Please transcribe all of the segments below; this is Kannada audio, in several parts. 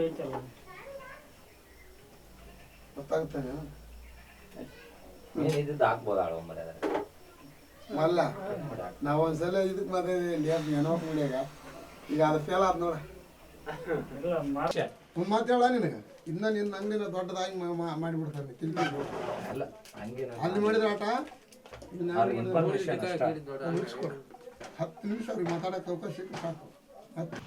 ಐತಲ್ಲ ಗೊತ್ತಾಗ್ತಾನೆ. ಮೇನ್ ಇದ್ದಿದ್ದು ಹಾಕ್ಬೋದು ಆಳು ಮರ ಅಲ್ಲ ನಾವು ಒಂದ್ಸಲ ಇದಕ್ಕೆ ಮಾತಾಡಿದ್ವಿ ಮುಡಿಯಾಗ? ಈಗ ಅದು ಫೇಲ್ ಆದ್ ನೋಡ. ಇಲ್ಲ ಮಾರ್ಚ ಒಂದು ಮಾತು ಹೇಳ ನಿನಗೆ. ಇನ್ನ ನಿನ್ನ ಅಂಗಡಿನ ದೊಡ್ಡದಾಗಿ ಮಾಡಿಬಿಡ್ತಾನೆ ತಿಳ್ಕೊಂಡು ಅಲ್ಲ ಹಂಗೇನ ಅಲ್ಲಿ ಮಾಡಿದ್ರೆ ಆಟ? ಹತ್ತು ನಿಮಿಷ ಅವ್ರಿಗೆ ಮಾತಾಡೋಕೆ ಅವಕಾಶ ಸಾಕು ಹತ್ತು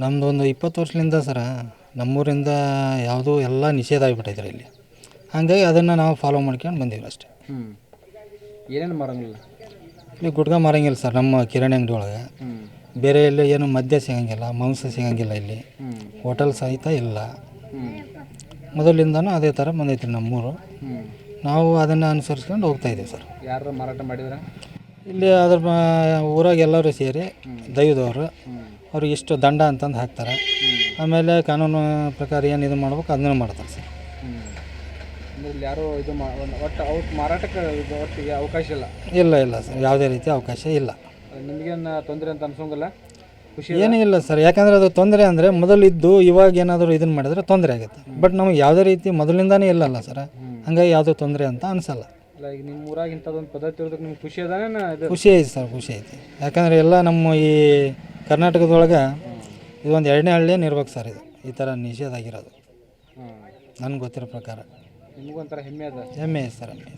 ನಮ್ಮದು ಒಂದು ಇಪ್ಪತ್ತು ವರ್ಷದಿಂದ ಸರ ನಮ್ಮೂರಿಂದ ಯಾವುದೂ ಎಲ್ಲ ನಿಷೇಧ ಆಗಿಬಿಟ್ಟೈತ್ರಿ ಇಲ್ಲಿ. ಹಾಗಾಗಿ ಅದನ್ನು ನಾವು ಫಾಲೋ ಮಾಡ್ಕೊಂಡು ಬಂದೀವಿ ಅಷ್ಟೇ. ಹ್ಞೂ ಏನೇನು ಮಾರಂಗಿಲ್ಲ? ಇಲ್ಲಿ ಗುಡ್ಗ ಮಾರಂಗಿಲ್ಲ ಸರ್ ನಮ್ಮ ಕಿರಾಣಿ ಅಂಗಡಿ ಒಳಗೆ ಬೇರೆ ಎಲ್ಲೂ ಏನು ಮದ್ಯ ಸಿಗಂಗಿಲ್ಲ ಮಾಂಸ ಸಿಗಂಗಿಲ್ಲ ಇಲ್ಲಿ. ಹೋಟೆಲ್ ಸಹಿತ ಇಲ್ಲ. ಮೊದಲಿಂದನೂ ಅದೇ ಥರ ಬಂದೈತ್ರಿ ನಮ್ಮೂರು. ಹ್ಞೂ ನಾವು ಅದನ್ನು ಅನುಸರಿಸ್ಕೊಂಡು ಹೋಗ್ತಾ ಇದ್ದೀವಿ ಸರ್. ಯಾರು ಮಾರಾಟ ಮಾಡಿದ್ರೆ? ಇಲ್ಲಿ ಅದ್ರ ಊರಾಗೆಲ್ಲರೂ ಊರಾಗ ಎಲ್ಲರೂ ಸೇರಿ ದೈವದವರು. ಅವ್ರಿಗೆ ಇಷ್ಟು ದಂಡ ಅಂತಂದು ಹಾಕ್ತಾರೆ. ಆಮೇಲೆ ಕಾನೂನು ಪ್ರಕಾರ ಏನು ಇದು ಮಾಡ್ಬೇಕು ಅದನ್ನು ಮಾಡ್ತಾರೆ ಸರ್. ಇಲ್ಲಿ ಯಾರು ಇದು ಮಾ ಒಟ್ಟು ಔಟ್ ಮಾರಾಟಕ್ಕೆ ಇದು ಒಟ್ಟಿಗೆ ಅವಕಾಶ ಇಲ್ಲ? ಇಲ್ಲ ಇಲ್ಲ ಸರ್. ಯಾವುದೇ ರೀತಿ ಅವಕಾಶ ಇಲ್ಲ. ನಿಮಗೇನು ತೊಂದರೆ ಅಂತ ಅನ್ಸೋಂಗಿಲ್ಲ? ಖುಷಿ ಏನೂ ಇಲ್ಲ ಸರ್. ಯಾಕಂದರೆ ಅದು ತೊಂದರೆ ಅಂದರೆ ಮೊದಲಿದ್ದು ಇವಾಗ ಏನಾದರೂ ಇದನ್ನು ಮಾಡಿದ್ರೆ ತೊಂದರೆ ಆಗುತ್ತೆ. ಬಟ್ ನಮಗೆ ಯಾವುದೇ ರೀತಿ ಮೊದಲಿಂದಾನೇ ಇಲ್ಲಲ್ಲ ಸರ್. ಹಂಗಾಗಿ ಯಾವುದೂ ತೊಂದರೆ ಅಂತ ಅನಿಸಲ್ಲ. ಇಲ್ಲ ಈಗ ನಿಮ್ಮ ಊರಾಗ ಇಂಥದ್ದೊಂದು ಪದ್ಧತಿ ಇರೋದಕ್ಕೆ ನಿಮ್ಗೆ ಖುಷಿ ಅದಾನೆ ಇದು? ಖುಷಿ ಐತಿ ಸರ್ ಖುಷಿ ಐತಿ. ಯಾಕಂದರೆ ಎಲ್ಲ ನಮ್ಮ ಈ ಕರ್ನಾಟಕದೊಳಗೆ ಇದೊಂದು ಎರಡನೇ ಹಳ್ಳಿಯೇ ಇರ್ಬೇಕು ಸರ್ ಇದು. ಈ ಥರ ನಿಷೇಧ ಆಗಿರೋದು ನನಗೆ ಗೊತ್ತಿರೋ ಪ್ರಕಾರ. ಹೆಮ್ಮೆ ಅದ? ಹೆಮ್ಮೆ ಐತೆ ಸರ್ ಹೆಮ್ಮೆ.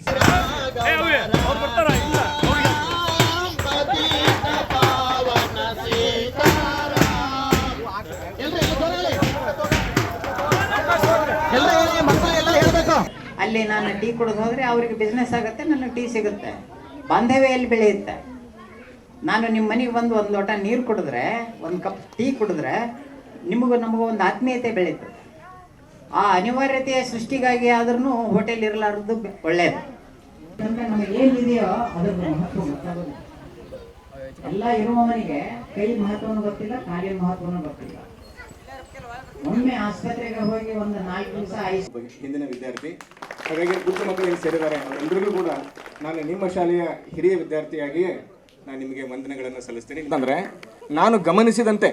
ಅಲ್ಲಿ ನಾನು ಟೀ ಕುಡಿದು ಹೋದರೆ ಅವ್ರಿಗೆ ಬಿಸ್ನೆಸ್ ಆಗುತ್ತೆ ನನಗೆ ಟೀ ಸಿಗುತ್ತೆ. ಬಾಂಧವ್ಯ ಎಲ್ಲಿ ಬೆಳೆಯುತ್ತೆ? ನಾನು ನಿಮ್ಮ ಮನೆಗೆ ಬಂದು ಒಂದು ಲೋಟ ನೀರು ಕುಡಿದ್ರೆ ಒಂದು ಕಪ್ ಟೀ ಕುಡಿದ್ರೆ ನಿಮಗೂ ನಮಗೂ ಒಂದು ಆತ್ಮೀಯತೆ ಬೆಳೀತದೆ ಆ ಅನಿವಾರ್ಯತೆಯ ಸೃಷ್ಟಿಗಾಗಿ ಆದ್ರೂ ಹೋಟೆಲ್ ಇರಲಾರದು ಒಳ್ಳೆಯದು ಯಾಕಂದ್ರೆ ನಮಗೆ ಏನಿದೆಯೋ ಅದ್ರ ಮಹತ್ವ ಗೊತ್ತಾಗೋದು ಎಲ್ಲ ಇರುವವನಿಗೆ ಕೈ ಮಹತ್ವನೂ ಗೊತ್ತಿಲ್ಲ ಕಾರ್ಯ ಮಹತ್ವನೂ ಗೊತ್ತಿಲ್ಲ. ಒಮ್ಮೆ ಆಸ್ಪತ್ರೆಗೆ ಹೋಗಿ ಒಂದು ನಾಲ್ಕು ದಿವಸ ಐಸ್ ಹಿಂದಿನ ವಿದ್ಯಾರ್ಥಿ ಹಾಗಾಗಿ ಪುಟ್ಟ ಮಕ್ಕಳು ಇಲ್ಲಿ ಸೇರಿದ್ದಾರೆ ಎಲ್ಲರಿಗೂ ಕೂಡ ನಾನು ನಿಮ್ಮ ಶಾಲೆಯ ಹಿರಿಯ ವಿದ್ಯಾರ್ಥಿಯಾಗಿಯೇ ನಾನು ನಿಮಗೆ ವಂದನೆಗಳನ್ನು ಸಲ್ಲಿಸ್ತೀನಿ. ಅಂದರೆ ನಾನು ಗಮನಿಸಿದಂತೆ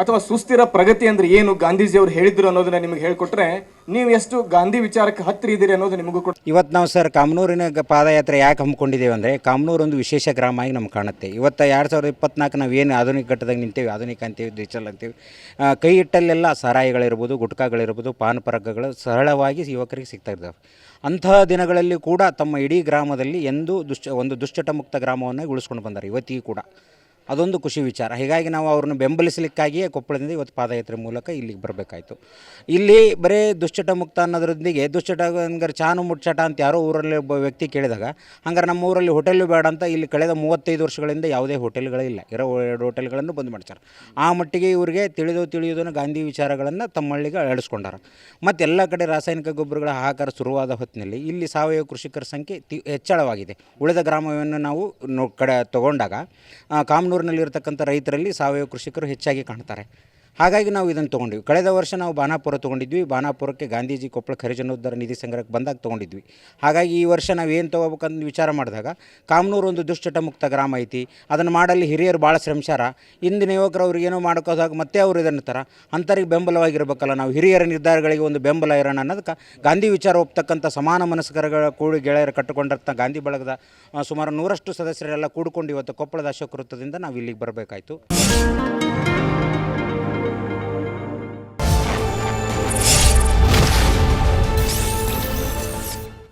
ಅಥವಾ ಸುಸ್ಥಿರ ಪ್ರಗತಿ ಅಂದ್ರೆ ಏನು ಗಾಂಧೀಜಿ ಅವರು ಹೇಳಿದ್ರು ಅನ್ನೋದನ್ನ ನಿಮಗೆ ಹೇಳ್ಕೊಟ್ರೆ ನೀವು ಎಷ್ಟು ಗಾಂಧಿ ವಿಚಾರಕ್ಕೆ ಹತ್ತಿರ ಇದ್ದೀರಿ ಅನ್ನೋದು ನಿಮಗೂ ಕೂಡ ಇವತ್ತು ನಾವು ಸರ್ ಕಾಮನೂರಿನ ಪಾದಯಾತ್ರೆ ಯಾಕೆ ಹಮ್ಮಿಕೊಂಡಿದ್ದೇವೆ ಅಂದರೆ ಕಾಮನೂರು ಒಂದು ವಿಶೇಷ ಗ್ರಾಮ ಆಗಿ ನಮ್ಗೆ ಕಾಣುತ್ತೆ. ಇವತ್ತು ಎರಡು ಸಾವಿರದ ಇಪ್ಪತ್ನಾಲ್ಕು ನಾವು ಏನು ಆಧುನಿಕ ಘಟ್ಟದಾಗ ನಿಂತೇವೆ, ಆಧುನಿಕ ಅಂತೀವಿ ಡಿಜಿಟಲ್ ಅಂತೀವಿ ಕೈ ಇಟ್ಟಲ್ಲೆಲ್ಲ ಸಾರಾಯಿಗಳಿರ್ಬೋದು, ಗುಟ್ಕಾಗಳಿರ್ಬೋದು ಪಾನ್ ಪರಕಗಳು ಸರಳವಾಗಿ ಯುವಕರಿಗೆ ಸಿಗ್ತಾ ಇದ್ದಾವೆ ಅಂತಹ ದಿನಗಳಲ್ಲಿ ಕೂಡ ತಮ್ಮ ಇಡೀ ಗ್ರಾಮದಲ್ಲಿ ಎಂದು ದುಶ್ಚ, ಒಂದು ದುಶ್ಚಟ ಮುಕ್ತ ಗ್ರಾಮವನ್ನು ಉಳಿಸ್ಕೊಂಡು ಬಂದಾರೆ, ಇವತ್ತಿಗೂ ಕೂಡ. ಅದೊಂದು ಖುಷಿ ವಿಚಾರ. ಹೀಗಾಗಿ ನಾವು ಅವ್ರನ್ನ ಬೆಂಬಲಿಸಲಿಕ್ಕಾಗಿಯೇ ಕೊಪ್ಪಳದಿಂದ ಇವತ್ತು ಪಾದಯಾತ್ರೆ ಮೂಲಕ ಇಲ್ಲಿಗೆ ಬರಬೇಕಾಯಿತು. ಇಲ್ಲಿ ಬರೀ ದುಶ್ಚಟ ಮುಕ್ತ ಅನ್ನೋದ್ರೊಂದಿಗೆ ದುಶ್ಚಟ ಹಂಗಾರೆ ಚಾನು ಮುಟ್ಚಟ ಅಂತ ಯಾರೋ ಊರಲ್ಲಿ ಒಬ್ಬ ವ್ಯಕ್ತಿ ಕೇಳಿದಾಗ ಹಂಗಾರೆ ನಮ್ಮ ಊರಲ್ಲಿ ಹೋಟೆಲು ಬೇಡ ಅಂತ ಇಲ್ಲಿ ಕಳೆದ ಮೂವತ್ತೈದು ವರ್ಷಗಳಿಂದ ಯಾವುದೇ ಹೋಟೆಲ್ಗಳಿಲ್ಲ ಇರೋ ಎರಡು ಹೋಟೆಲ್ಗಳನ್ನು ಬಂದ್ ಮಾಡ್ತಾರೆ. ಆ ಮಟ್ಟಿಗೆ ಇವರಿಗೆ ತಿಳಿದು ತಿಳಿಯೋದನ್ನು ಗಾಂಧಿ ವಿಚಾರಗಳನ್ನು ತಮ್ಮಳ್ಳಿಗೆ ಅಳಿಸ್ಕೊಂಡಾರ. ಮತ್ತು ಎಲ್ಲ ಕಡೆ ರಾಸಾಯನಿಕ ಗೊಬ್ಬರಗಳ ಹಾಕಾರ ಶುರುವಾದ ಹೊತ್ತಿನಲ್ಲಿ ಇಲ್ಲಿ ಸಾವಯವ ಕೃಷಿಕರ ಸಂಖ್ಯೆ ಹೆಚ್ಚಳವಾಗಿದೆ. ಉಳಿದ ಗ್ರಾಮವನ್ನು ನಾವು ಕಡೆ ತಗೊಂಡಾಗ ಆ, ಕಾಮನೂರಿನಲ್ಲಿರ್ತಕ್ಕಂಥ ರೈತರಲ್ಲಿ ಸಾವಯವ ಕೃಷಿಕರು ಹೆಚ್ಚಾಗಿ ಕಾಣ್ತಾರೆ. ಹಾಗಾಗಿ ನಾವು ಇದನ್ನು ತೊಗೊಂಡಿವಿ. ಕಳೆದ ವರ್ಷ ನಾವು ಬಾನಾಪುರ ತೊಗೊಂಡಿದ್ವಿ. ಬಾನಾಪುರಕ್ಕೆ ಗಾಂಧೀಜಿ ಕೊಪ್ಪಳ ಖರಿಜನೋದ್ಧಾರ ನಿಧಿ ಸಂಗ್ರಹಕ್ಕೆ ಬಂದಾಗ ತೊಗೊಂಡಿದ್ವಿ. ಹಾಗಾಗಿ ಈ ವರ್ಷ ನಾವು ಏನು ತೊಗೋಬೇಕಂತ ವಿಚಾರ ಮಾಡಿದಾಗ ಕಾಮನೂರು ಒಂದು ದುಶ್ಚಟ ಮುಕ್ತ ಗ್ರಾಮ ಐತಿ. ಅದನ್ನು ಮಾಡಲ್ಲಿ ಹಿರಿಯರು ಭಾಳ ಶ್ರಮಿಸ್ಯಾರ ಇಂದಿನ ಯುವಕರು ಅವ್ರಿಗೆ ಏನೋ ಮಾಡ್ಕೋದಾಗ ಮತ್ತೆ ಅವರು ಇದನ್ನು ತರ ಅಂಥವ್ರಿಗೆ ಬೆಂಬಲವಾಗಿರಬೇಕಲ್ಲ ನಾವು ಹಿರಿಯರ ನಿರ್ಧಾರಗಳಿಗೆ ಒಂದು ಬೆಂಬಲ ಇರೋಣ ಅನ್ನೋದಕ್ಕೆ ಗಾಂಧಿ ವಿಚಾರ ಒಪ್ತಕ್ಕಂಥ ಸಮಾನ ಮನಸ್ಕರಗಳ ಕೂಡಿ ಗೆಳೆಯರು ಕಟ್ಟಿಕೊಂಡಿರ್ತ ಗಾಂಧಿ ಬಳಗದ ಸುಮಾರು ನೂರಷ್ಟು ಸದಸ್ಯರೆಲ್ಲ ಕೂಡಿಕೊಂಡು ಇವತ್ತು ಕೊಪ್ಪಳದ ಅಶೋಕ ವೃತ್ತದಿಂದ ನಾವು ಇಲ್ಲಿಗೆ ಬರಬೇಕಾಯಿತು.